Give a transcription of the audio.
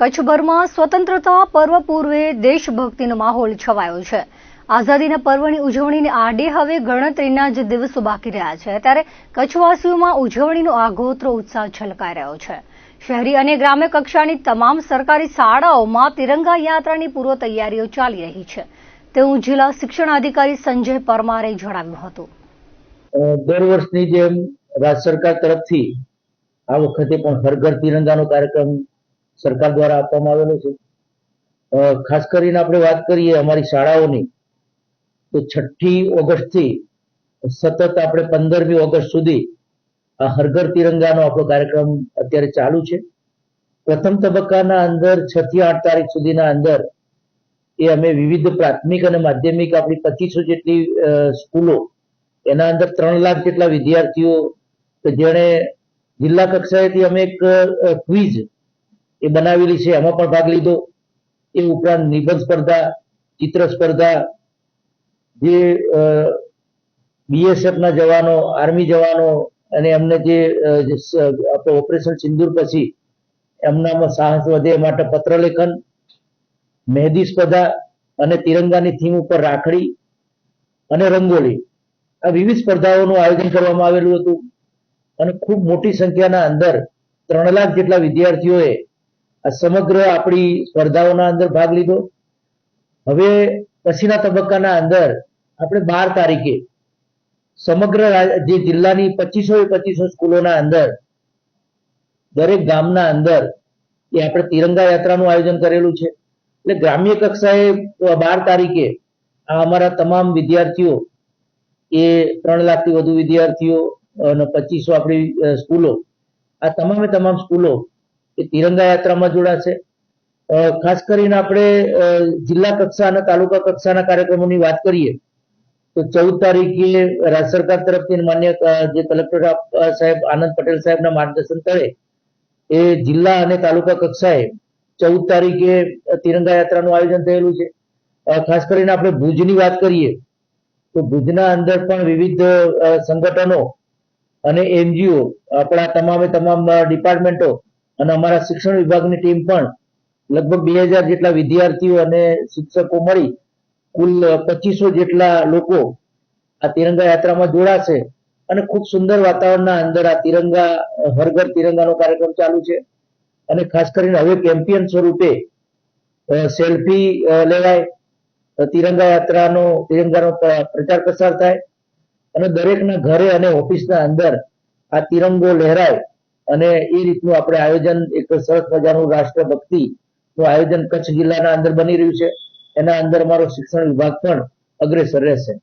કચ્છભરમાં સ્વતંત્રતા પર્વ પૂર્વે દેશભક્તિનો માહોલ છવાયો છે. આઝાદીના પર્વની ઉજવણીને આડે હવે ગણતરીના જ દિવસો બાકી રહ્યા છે. ત્યારે કચ્છવાસીઓમાં ઉજવણીનો આગોતરો ઉત્સાહ છલકાઈ રહ્યો છે. શહેરી અને ગ્રામ્ય કક્ષાની તમામ સરકારી શાળાઓમાં તિરંગા યાત્રાની પૂર્વ તૈયારીઓ ચાલી રહી છે. તેવું જિલ્લા શિક્ષણ અધિકારી સંજય પરમારે જણાવ્યું હતું. દર વર્ષની જેમ રાજ્ય સરકાર તરફથી આ વખતે પણ હર તિરંગાનો કાર્યક્રમ સરકાર દ્વારા આપવામાં આવેલો છે. ખાસ કરીને આપણે વાત કરીએ અમારી શાળાઓની, તો છઠ્ઠી ઓગસ્ટથી સતત આપણે પંદરમી ઓગસ્ટ સુધી આ હરઘર તિરંગાનો આપણો કાર્યક્રમ અત્યારે ચાલુ છે. પ્રથમ તબક્કાના અંદર છ થી આઠ તારીખ સુધીના અંદર એ અમે વિવિધ પ્રાથમિક અને માધ્યમિક આપણી પચીસો જેટલી સ્કૂલો, એના અંદર ત્રણ લાખ જેટલા વિદ્યાર્થીઓ કે જેણે જિલ્લા કક્ષાએથી અમે એક ક્વિઝ એ બનાવેલી છે. એમાં પણ ભાગ લીધો. એ ઉપરાંત નિબંધ સ્પર્ધા, ચિત્ર સ્પર્ધા, જે બીએસએફ ના જવાનો આર્મી જવાનો અને એમને જે આપણે ઓપરેશન સિંદૂર પછી એમનામાં સાહસ વધે માટે પત્રલેખન, મહેદી સ્પર્ધા અને તિરંગાની થીમ ઉપર રાખડી અને રંગોળી આ વિવિધ સ્પર્ધાઓનું આયોજન કરવામાં આવેલું હતું અને ખૂબ મોટી સંખ્યાના અંદર ત્રણ લાખ જેટલા વિદ્યાર્થીઓએ આ સમગ્ર આપણી સ્પર્ધાઓના અંદર ભાગ લીધો. હવે પછીના તબક્કાના અંદર આપણે બાર તારીખે સમગ્ર જે જિલ્લાની પચીસો પચીસો સ્કૂલોના અંદર, દરેક ગામના અંદર એ આપણે તિરંગા યાત્રાનું આયોજન કરેલું છે. એટલે ગ્રામ્ય કક્ષાએ બાર તારીખે આ અમારા તમામ વિદ્યાર્થીઓ, એ ત્રણ લાખથી વધુ વિદ્યાર્થીઓ અને પચીસો આપણી સ્કૂલો, આ તમામે તમામ સ્કૂલો એ તિરંગા યાત્રામાં જોડાશે. ખાસ કરીને આપણે જિલ્લા કક્ષા અને તાલુકા કક્ષાના કાર્યક્રમોની વાત કરીએ, તો ચૌદ તારીખે રાજ્ય સરકાર તરફથી માન્ય જે કલેક્ટર સાહેબ આનંદ પટેલ સાહેબના માર્ગદર્શન તળે, એ જિલ્લા અને તાલુકા કક્ષાએ ચૌદ તારીખે તિરંગા યાત્રાનું આયોજન થયેલું છે. ખાસ કરીને આપણે ભુજની વાત કરીએ, તો ભુજના અંદર પણ વિવિધ સંગઠનો અને એનજીઓ, આપણા તમામે તમામ ડિપાર્ટમેન્ટો અને અમારા શિક્ષણ વિભાગની ટીમ પણ લગભગ બે હજાર જેટલા વિદ્યાર્થીઓ અને શિક્ષકો મળી કુલ પચીસો જેટલા લોકો આ તિરંગા યાત્રામાં જોડાશે અને ખૂબ સુંદર વાતાવરણના અંદર આ તિરંગા હર ઘર તિરંગાનો કાર્યક્રમ ચાલુ છે. અને ખાસ કરીને હવે કેમ્પિયન સ્વરૂપે સેલ્ફી લેવાય. તિરંગા યાત્રાનો, તિરંગાનો પ્રચાર પ્રસાર થાય. અને દરેકના ઘરે અને ઓફિસના અંદર આ તિરંગો લહેરાય. અને એ રીતનું આપણે આયોજન એક સરસ મજાનું રાષ્ટ્રભક્તિ નું આયોજન કચ્છ જિલ્લાના અંદર બની રહ્યું છે. એના અંદર અમારો શિક્ષણ વિભાગ પણ અગ્રેસર રહેશે.